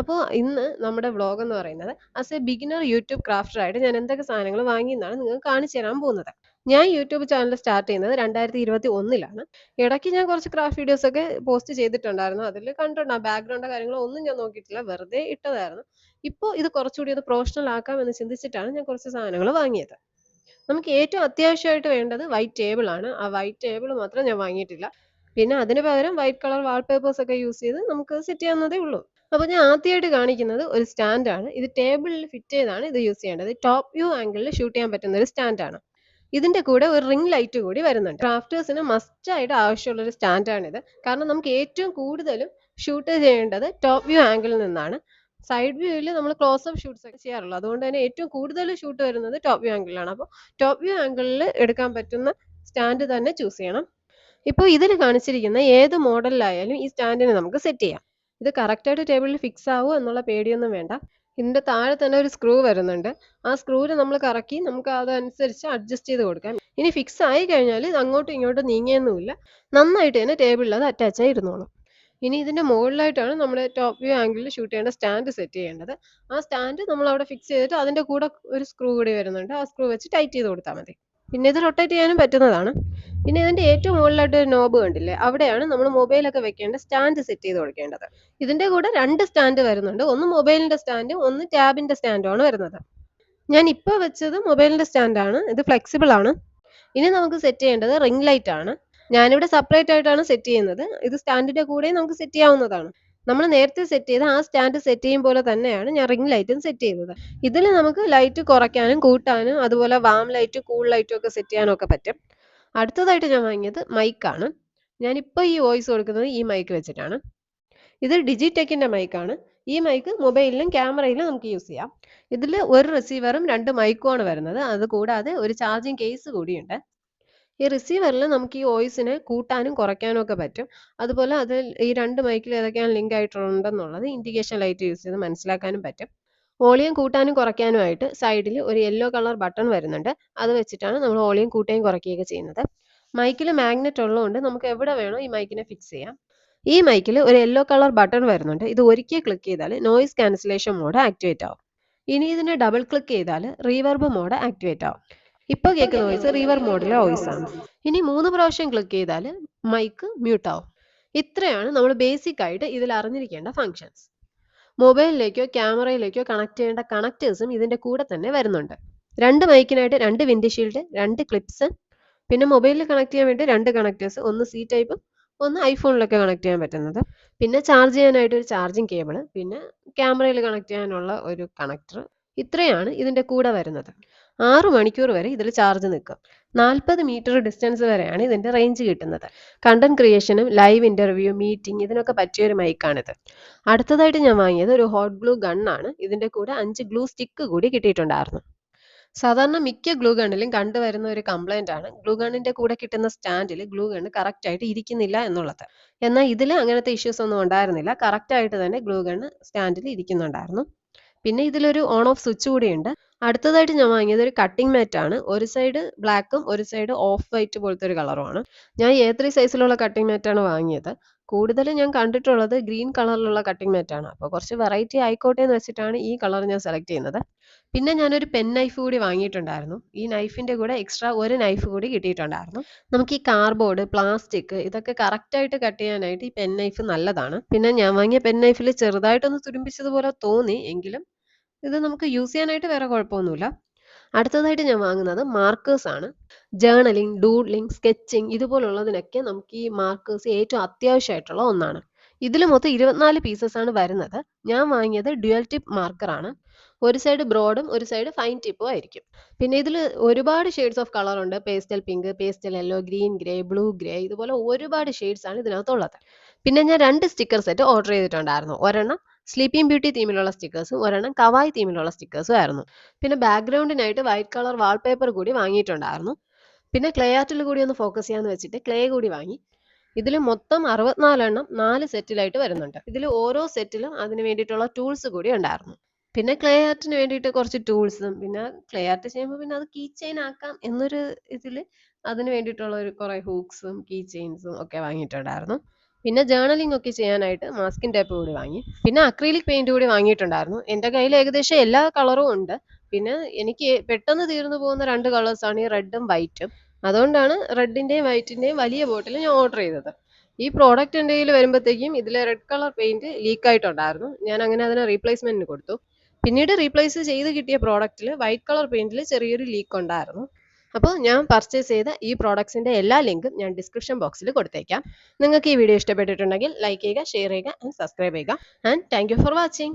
അപ്പോൾ ഇന്ന് നമ്മുടെ വ്ളോഗ് എന്ന് പറയുന്നത് as a beginner YouTube crafter ആയിട്ട് ഞാൻ എന്തൊക്കെ സാധനങ്ങൾ വാങ്ങിയെന്നാണ് നിങ്ങൾക്ക് കാണിച്ചു തരാൻ പോകുന്നത്. ഞാൻ യൂട്യൂബ് ചാനൽ സ്റ്റാർട്ട് ചെയ്യുന്നത് രണ്ടായിരത്തി ഇരുപത്തി ഒന്നിലാണ് ഇടയ്ക്ക് ഞാൻ കുറച്ച് ക്രാഫ്റ്റ് വീഡിയോസ് ഒക്കെ പോസ്റ്റ് ചെയ്തിട്ടുണ്ടായിരുന്നു. അതിൽ കണ്ടിട്ടുണ്ട്. ആ ബാക്ക്ഗ്രൗണ്ടോ കാര്യങ്ങളോ ഒന്നും ഞാൻ നോക്കിയിട്ടില്ല. വെറുതെ ഇട്ടതായിരുന്നു. ഇപ്പോൾ ഇത് കുറച്ചുകൂടി ഒന്ന് പ്രൊഫഷണൽ ആക്കാം എന്ന് ചിന്തിച്ചിട്ടാണ് ഞാൻ കുറച്ച് സാധനങ്ങൾ വാങ്ങിയത്. നമുക്ക് ഏറ്റവും അത്യാവശ്യമായിട്ട് വേണ്ടത് വൈറ്റ് ടേബിൾ ആണ്. ആ വൈറ്റ് ടേബിൾ മാത്രം ഞാൻ വാങ്ങിയിട്ടില്ല. പിന്നെ അതിന് പകരം വൈറ്റ് കളർ വാൾപേപ്പേഴ്സ് ഒക്കെ യൂസ് ചെയ്ത് നമുക്ക് സെറ്റ് ചെയ്യാവുന്നതേ ഉള്ളൂ. അപ്പോൾ ഞാൻ ആദ്യമായിട്ട് കാണിക്കുന്നത് ഒരു സ്റ്റാൻഡ് ആണ്. ഇത് ടേബിളിൽ ഫിറ്റ് ചെയ്താണ് ഇത് യൂസ് ചെയ്യേണ്ടത്. ടോപ്പ് വ്യൂ ആംഗിളിൽ ഷൂട്ട് ചെയ്യാൻ പറ്റുന്ന ഒരു സ്റ്റാൻഡ് ആണ്. ഇതിന്റെ കൂടെ ഒരു റിംഗ് ലൈറ്റ് കൂടി വരുന്നുണ്ട്. ക്രാഫ്റ്റേഴ്സിന് മസ്റ്റ് ആയിട്ട് ആവശ്യമുള്ള ഒരു സ്റ്റാൻഡാണിത് കാരണം നമുക്ക് ഏറ്റവും കൂടുതലും ഷൂട്ട് ചെയ്യേണ്ടത് ടോപ്പ് വ്യൂ ആംഗിളിൽ നിന്നാണ്. സൈഡ് വ്യൂവിൽ നമ്മൾ ക്ലോസ് അപ്പ് ഷൂട്ട്സ് ഒക്കെ ചെയ്യാറുള്ളൂ. അതുകൊണ്ട് തന്നെ ഏറ്റവും കൂടുതൽ ഷൂട്ട് വരുന്നത് ടോപ്പ് വ്യൂ ആംഗിളിലാണ് അപ്പോൾ ടോപ്പ് വ്യൂ ആംഗിളിൽ എടുക്കാൻ പറ്റുന്ന സ്റ്റാൻഡ് തന്നെ ചൂസ് ചെയ്യണം. ഇപ്പോൾ ഇതിൽ കാണിച്ചിരിക്കുന്ന ഏത് മോഡലിലായാലും ഈ സ്റ്റാൻഡിനെ നമുക്ക് സെറ്റ് ചെയ്യാം. ഇത് കറക്റ്റായിട്ട് ടേബിളിൽ ഫിക്സ് ആവുമോ എന്നുള്ള പേടിയൊന്നും വേണ്ട. ഇതിന്റെ താഴെ തന്നെ ഒരു സ്ക്രൂ വരുന്നുണ്ട്. ആ സ്ക്രൂവിൽ നമ്മൾ കറക്കി നമുക്ക് അതനുസരിച്ച് അഡ്ജസ്റ്റ് ചെയ്ത് കൊടുക്കാം. ഇനി ഫിക്സ് ആയി കഴിഞ്ഞാൽ അങ്ങോട്ടും ഇങ്ങോട്ടും നീങ്ങിയൊന്നുമില്ല. നന്നായിട്ട് തന്നെ ടേബിളിൽ അത് അറ്റാച്ച് ആയി ഇരുന്നോളും. ഇനി ഇതിന്റെ മുകളിലായിട്ടാണ് നമ്മൾ ടോപ്പ് വ്യൂ ആംഗിളിൽ ഷൂട്ട് ചെയ്യേണ്ട സ്റ്റാൻഡ് സെറ്റ് ചെയ്യേണ്ടത്. ആ സ്റ്റാൻഡ് നമ്മൾ അവിടെ ഫിക്സ് ചെയ്തിട്ട് അതിന്റെ കൂടെ ഒരു സ്ക്രൂ കൂടി വരുന്നുണ്ട്. ആ സ്ക്രൂ വെച്ച് ടൈറ്റ് ചെയ്ത് കൊടുത്താൽ മതി. പിന്നെ ഇത് റൊട്ടേറ്റ് ചെയ്യാനും പറ്റുന്നതാണ്. പിന്നെ ഇതിന്റെ ഏറ്റവും മുകളിലായിട്ട് ഒരു നോബ് കണ്ടില്ലേ? അവിടെയാണ് നമ്മൾ മൊബൈലൊക്കെ വെക്കേണ്ട സ്റ്റാൻഡ് സെറ്റ് ചെയ്ത് കൊടുക്കേണ്ടത്. ഇതിന്റെ കൂടെ രണ്ട് സ്റ്റാൻഡ് വരുന്നുണ്ട്. ഒന്ന് മൊബൈലിന്റെ സ്റ്റാൻഡും ഒന്ന് ടാബിന്റെ സ്റ്റാൻഡും ആണ് വരുന്നത്. ഞാൻ ഇപ്പോൾ വെച്ചത് മൊബൈലിന്റെ സ്റ്റാൻഡാണ് ഇത് ഫ്ലെക്സിബിൾ ആണ്. ഇനി നമുക്ക് സെറ്റ് ചെയ്യേണ്ടത് റിംഗ് ലൈറ്റ് ആണ്. ഞാനിവിടെ സെപ്പറേറ്റ് ആയിട്ടാണ് സെറ്റ് ചെയ്യുന്നത്. ഇത് സ്റ്റാൻഡിന്റെ കൂടെ നമുക്ക് സെറ്റ് ചെയ്യാവുന്നതാണ്. നമ്മൾ നേരത്തെ സെറ്റ് ചെയ്ത ആ സ്റ്റാൻഡ് സെറ്റ് ചെയ്യും പോലെ തന്നെയാണ് ഞാൻ റിംഗ് ലൈറ്റും സെറ്റ് ചെയ്തത്. ഇതിൽ നമുക്ക് ലൈറ്റ് കുറയ്ക്കാനും കൂട്ടാനും അതുപോലെ വാം ലൈറ്റ് കൂൾ ലൈറ്റും ഒക്കെ സെറ്റ് ചെയ്യാനും ഒക്കെ പറ്റും. അടുത്തതായിട്ട് ഞാൻ വാങ്ങിയത് മൈക്കാണ് ഞാനിപ്പോൾ ഈ വോയിസ് കൊടുക്കുന്നത് ഈ മൈക്ക് വെച്ചിട്ടാണ്. ഇത് ഡിജിടെക്കിന്റെ മൈക്കാണ് ഈ മൈക്ക് മൊബൈലിലും ക്യാമറയിലും നമുക്ക് യൂസ് ചെയ്യാം. ഇതിൽ ഒരു റിസീവറും രണ്ട് മൈക്കും ആണ് വരുന്നത്. അത് കൂടാതെ ഒരു ചാർജിങ് കേസ് കൂടിയുണ്ട്. ഈ റിസീവറിൽ നമുക്ക് ഈ വോയിസിനെ കൂട്ടാനും കുറയ്ക്കാനും ഒക്കെ പറ്റും. അതുപോലെ അതിൽ ഈ രണ്ട് മൈക്കിൽ ഏതൊക്കെയാണ് ലിങ്ക് ആയിട്ടുണ്ടെന്നുള്ളത് ഇൻഡിക്കേഷൻ ലൈറ്റ് യൂസ് ചെയ്ത് മനസ്സിലാക്കാനും പറ്റും. വോളിയം കൂട്ടാനും കുറയ്ക്കാനുമായിട്ട് സൈഡിൽ ഒരു യെല്ലോ കളർ ബട്ടൺ വരുന്നുണ്ട്. അത് വെച്ചിട്ടാണ് നമ്മൾ വോളിയം കൂട്ടുകയും കുറയ്ക്കുകയൊക്കെ ചെയ്യുന്നത്. മൈക്കിൽ മാഗ്നറ്റ് ഉള്ളതുകൊണ്ട് നമുക്ക് എവിടെ വേണോ ഈ മൈക്കിനെ ഫിക്സ് ചെയ്യാം. ഈ മൈക്കിൽ ഒരു യെല്ലോ കളർ ബട്ടൺ വരുന്നുണ്ട്. ഇത് ഒരിക്കൽ ക്ലിക്ക് ചെയ്താൽ നോയിസ് ക്യാൻസലേഷൻ മോഡ് ആക്ടിവേറ്റ് ആവും. ഇനി ഇതിനെ ഡബിൾ ക്ലിക്ക് ചെയ്താൽ റീവർബ് മോഡ് ആക്ടിവേറ്റ് ആവും. ഇപ്പോൾ കേൾക്കുന്ന വോയിസ് റീവർ മോഡിലെ വോയിസ് ആണ്. ഇനി മൂന്ന് പ്രാവശ്യം ക്ലിക്ക് ചെയ്താൽ മൈക്ക് മ്യൂട്ട് ആവും. ഇത്രയാണ് നമ്മൾ ബേസിക് ആയിട്ട് ഇതിൽ അറിഞ്ഞിരിക്കേണ്ട ഫങ്ഷൻസ് മൊബൈലിലേക്കോ ക്യാമറയിലേക്കോ കണക്ട് ചെയ്യേണ്ട കണക്റ്റേഴ്സും ഇതിന്റെ കൂടെ തന്നെ വരുന്നുണ്ട്. രണ്ട് മൈക്കിനായിട്ട് രണ്ട് വിൻഡ് ഷീൽഡ് രണ്ട് ക്ലിപ്സ് പിന്നെ മൊബൈലിൽ കണക്ട് ചെയ്യാൻ വേണ്ടി രണ്ട് കണക്റ്റേഴ്സ് ഒന്ന് സി ടൈപ്പും ഒന്ന് ഐഫോണിലൊക്കെ കണക്ട് ചെയ്യാൻ പറ്റുന്നത്. പിന്നെ ചാർജ് ചെയ്യാനായിട്ട് ഒരു ചാർജിങ് കേബിൾ പിന്നെ ക്യാമറയിൽ കണക്ട് ചെയ്യാനുള്ള ഒരു കണക്ടർ ഇത്രയാണ് ഇതിന്റെ കൂടെ വരുന്നത്. ആറ് മണിക്കൂർ വരെ ഇതിൽ ചാർജ് നിൽക്കും നാൽപ്പത് മീറ്റർ ഡിസ്റ്റൻസ് വരെയാണ് ഇതിന്റെ റേഞ്ച് കിട്ടുന്നത്. കണ്ടന്റ് ക്രിയേഷനും ലൈവ് ഇന്റർവ്യൂ മീറ്റിംഗ് ഇതിനൊക്കെ പറ്റിയ ഒരു മൈക്കാണിത് അടുത്തതായിട്ട് ഞാൻ വാങ്ങിയത് ഒരു ഹോട്ട് ഗ്ലൂ ഗണ്ണാണ് ഇതിന്റെ കൂടെ അഞ്ച് ഗ്ലൂ സ്റ്റിക്ക് കൂടി കിട്ടിയിട്ടുണ്ടായിരുന്നു. സാധാരണ മിക്ക ഗ്ലൂ ഗണ്ണിലും കണ്ടുവരുന്ന ഒരു കംപ്ലൈന്റ് ആണ്. ഗ്ലൂ ഗണ്ണിന്റെ കൂടെ കിട്ടുന്ന സ്റ്റാൻഡിൽ ഗ്ലൂ ഗണ്ണ് കറക്റ്റ് ആയിട്ട് ഇരിക്കുന്നില്ല എന്നുള്ളത്. എന്നാൽ ഇതിൽ അങ്ങനത്തെ ഇഷ്യൂസ് ഒന്നും ഉണ്ടായിരുന്നില്ല. കറക്റ്റ് ആയിട്ട് തന്നെ ഗ്ലൂ ഗണ്ണ് സ്റ്റാൻഡിൽ ഇരിക്കുന്നുണ്ടായിരുന്നു. പിന്നെ ഇതിലൊരു ഓൺ ഓഫ് സ്വിച്ച് കൂടിയുണ്ട്. അടുത്തതായിട്ട് ഞാൻ വാങ്ങിയത് ഒരു കട്ടിംഗ് മാറ്റ് ആണ്. ഒരു സൈഡ് ബ്ലാക്കും ഒരു സൈഡ് ഓഫ് വൈറ്റ് പോലത്തെ ഒരു കളറുമാണ് ഞാൻ എ ത്രീ സൈസിലുള്ള കട്ടിംഗ് മാറ്റാണ് വാങ്ങിയത്. കൂടുതലും ഞാൻ കണ്ടിട്ടുള്ളത് ഗ്രീൻ കളറിലുള്ള കട്ടിംഗ് മാറ്റ് ആണ്. അപ്പോൾ കുറച്ച് വെറൈറ്റി ആയിക്കോട്ടെ എന്ന് വെച്ചിട്ടാണ് ഈ കളർ ഞാൻ സെലക്ട് ചെയ്യുന്നത്. പിന്നെ ഞാനൊരു പെൻ നൈഫ് കൂടി വാങ്ങിയിട്ടുണ്ടായിരുന്നു. ഈ നൈഫിന്റെ കൂടെ എക്സ്ട്രാ ഒരു നൈഫ് കൂടി കിട്ടിയിട്ടുണ്ടായിരുന്നു. നമുക്ക് ഈ കാർബോർഡ് പ്ലാസ്റ്റിക് ഇതൊക്കെ കറക്റ്റ് ആയിട്ട് കട്ട് ചെയ്യാനായിട്ട് ഈ പെൻ നൈഫ് നല്ലതാണ്. പിന്നെ ഞാൻ വാങ്ങിയ പെൻ നൈഫിൽ ചെറുതായിട്ടൊന്ന് തുരുമ്പിച്ചതുപോലെ തോന്നി. എങ്കിലും ഇത് നമുക്ക് യൂസ് ചെയ്യാനായിട്ട് വേറെ കുഴപ്പമൊന്നുമില്ല. അടുത്തതായിട്ട് ഞാൻ വാങ്ങുന്നത് മാർക്കേഴ്സ് ആണ്. ജേണലിംഗ് ഡൂഡ്ലിംഗ് സ്കെച്ചിങ് ഇതുപോലുള്ളതിനൊക്കെ നമുക്ക് ഈ മാർക്കേഴ്സ് ഏറ്റവും അത്യാവശ്യമായിട്ടുള്ള ഒന്നാണ്. ഇതിൽ മൊത്തം ഇരുപത്തിനാല് പീസസ് ആണ് വരുന്നത്. ഞാൻ വാങ്ങിയത് ഡ്യുവൽ ടിപ്പ് മാർക്കർ ആണ്. ഒരു സൈഡ് ബ്രോഡും ഒരു സൈഡ് ഫൈൻ ടിപ്പും ആയിരിക്കും. പിന്നെ ഇതിൽ ഒരുപാട് ഷെയ്ഡ്സ് ഓഫ് കളർ ഉണ്ട്. Pastel pink pastel yellow green grey blue grey ഇതുപോലെ ഒരുപാട് ഷെയ്ഡ്സ് ആണ് ഇതിനകത്തുള്ളത്. പിന്നെ ഞാൻ രണ്ട് സ്റ്റിക്കർ സെറ്റ് ഓർഡർ ചെയ്തിട്ടുണ്ടായിരുന്നു. ഒരെണ്ണം സ്ലീപ്പിംഗ് ബ്യൂട്ടി തീമിലുള്ള സ്റ്റിക്കേഴ്സും ഒരെണ്ണം കവായി തീമിലുള്ള സ്റ്റിക്കേഴ്സും ആയിരുന്നു. പിന്നെ ബാക്ക്ഗ്രൗണ്ടിനായിട്ട് വൈറ്റ് കളർ വാൾപേപ്പർ കൂടി വാങ്ങിയിട്ടുണ്ടായിരുന്നു. പിന്നെ ക്ലേ ആർട്ടിൽ കൂടി ഒന്ന് ഫോക്കസ് ചെയ്യാന്ന് വെച്ചിട്ട് ക്ലേ കൂടി വാങ്ങി. ഇതിൽ മൊത്തം അറുപത്തിനാലെണ്ണം നാല് സെറ്റിലായിട്ട് വരുന്നുണ്ട്. ഇതിൽ ഓരോ സെറ്റിലും അതിന് വേണ്ടിയിട്ടുള്ള ടൂൾസ് കൂടി ഉണ്ടായിരുന്നു. പിന്നെ ക്ലേ ആർട്ടിന് വേണ്ടിയിട്ട് കുറച്ച് ടൂൾസും പിന്നെ ക്ലേ ആർട്ട് ചെയ്യുമ്പോൾ പിന്നെ അത് കീ ചെയിൻ ആക്കാം എന്നൊരു ഇതിൽ അതിന് വേണ്ടിയിട്ടുള്ള ഒരു കുറേ ഹൂക്സും കീ ചെയിൻസും ഒക്കെ വാങ്ങിയിട്ടുണ്ടായിരുന്നു. പിന്നെ ജേണലിംഗ് ഒക്കെ ചെയ്യാനായിട്ട് മാസ്കിൻ ടേപ്പ് കൂടി വാങ്ങി. പിന്നെ അക്രീലിക് പെയിന്റ് കൂടി വാങ്ങിയിട്ടുണ്ടായിരുന്നു. എന്റെ കയ്യിൽ ഏകദേശം എല്ലാ കളറും ഉണ്ട്. പിന്നെ എനിക്ക് പെട്ടെന്ന് തീർന്നു പോകുന്ന രണ്ട് കളേഴ്സ് ആണ് ഈ റെഡും വൈറ്റും അതുകൊണ്ടാണ് റെഡിന്റെയും വൈറ്റിന്റെയും വലിയ ബോട്ടിൽ ഞാൻ ഓർഡർ ചെയ്തത്. ഈ പ്രോഡക്റ്റ് എന്റെ കയ്യിൽ വരുമ്പോഴത്തേക്കും ഇതിലെ റെഡ് കളർ പെയിന്റ് ലീക്ക് ആയിട്ടുണ്ടായിരുന്നു. ഞാൻ അങ്ങനെ അതിനെ റീപ്ലേസ്മെന്റിന് കൊടുത്തു. പിന്നീട് റീപ്ലേസ് ചെയ്ത് കിട്ടിയ പ്രോഡക്റ്റിൽ വൈറ്റ് കളർ പെയിന്റിൽ ചെറിയൊരു ലീക്ക് ഉണ്ടായിരുന്നു. അപ്പോൾ ഞാൻ പർച്ചേസ് ചെയ്ത ഈ പ്രോഡക്ട്സിന്റെ എല്ലാ ലിങ്കും ഞാൻ ഡിസ്ക്രിപ്ഷൻ ബോക്സിൽ കൊടുത്തേക്കാം. നിങ്ങൾക്ക് ഈ വീഡിയോ ഇഷ്ടപ്പെട്ടിട്ടുണ്ടെങ്കിൽ ലൈക്ക് ചെയ്യുക ഷെയർ ചെയ്യുക ആൻഡ് സബ്സ്ക്രൈബ് ചെയ്യുക. And thank for watching